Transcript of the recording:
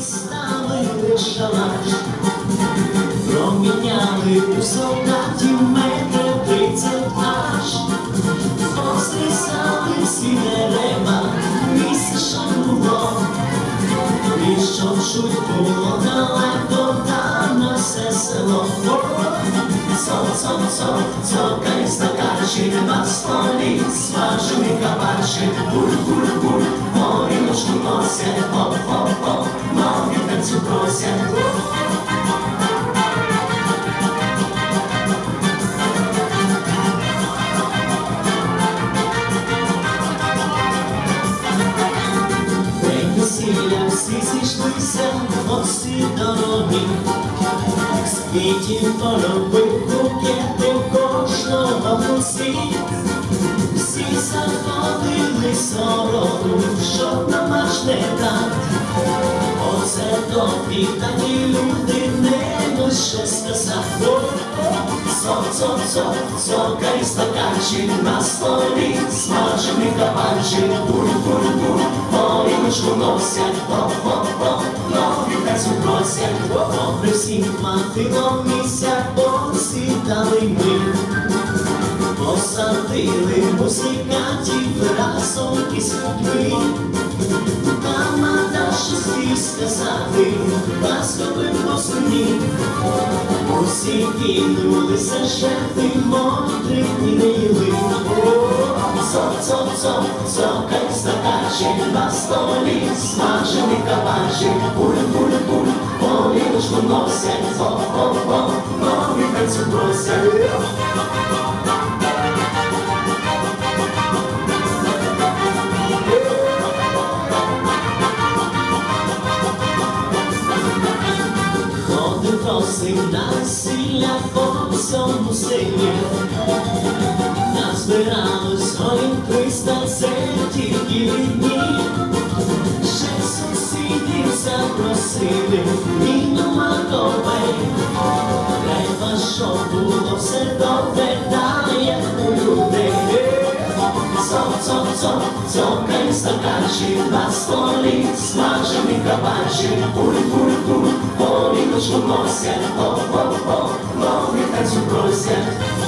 ставили шалаш, проміняли у солдатів метр тридцять аж, пострісали всі дерева, місяць було, і що чуть було далеко, там на все село. Цок, цок, цок, цокай стаканчик на столі, смажений кабанчик, буль, буль, буль, горілочку носять, хоп, всі зійшлися, гості дорогі, з квітів поробив букети кожного гості. Всі заходили сороду, щоб на марш не дати. Оце тобі такі люди не лише сказати. Цок, цок, цок, цокай стаканчик на столі, смажений кабанчик, буль, буль, носять, хоп, ноги танцю просять, попри всім хватило місця, посідали ми. Посадили музикантів разом із людьми. Мама Даша слів сказати, ласковим послані. Усі кинулися шефи, мотрих і цок, цок, цокай стаканчик на столі, смажений кабанчик, буль, буль, буль, поліночку носять, хоп, хоп, хоп, ноги танцю просять. Ходив по всьому селі. Назбиралось голів тільки дні. Ще сусідів запросили, і на Маковей. Треба, щоб було все добре, та у людей. Цок, цок, цок, цокай стаканчик на столі, смажений кабанчик, буль, горілочку носять, хоп, хоп, ноги танцю просять.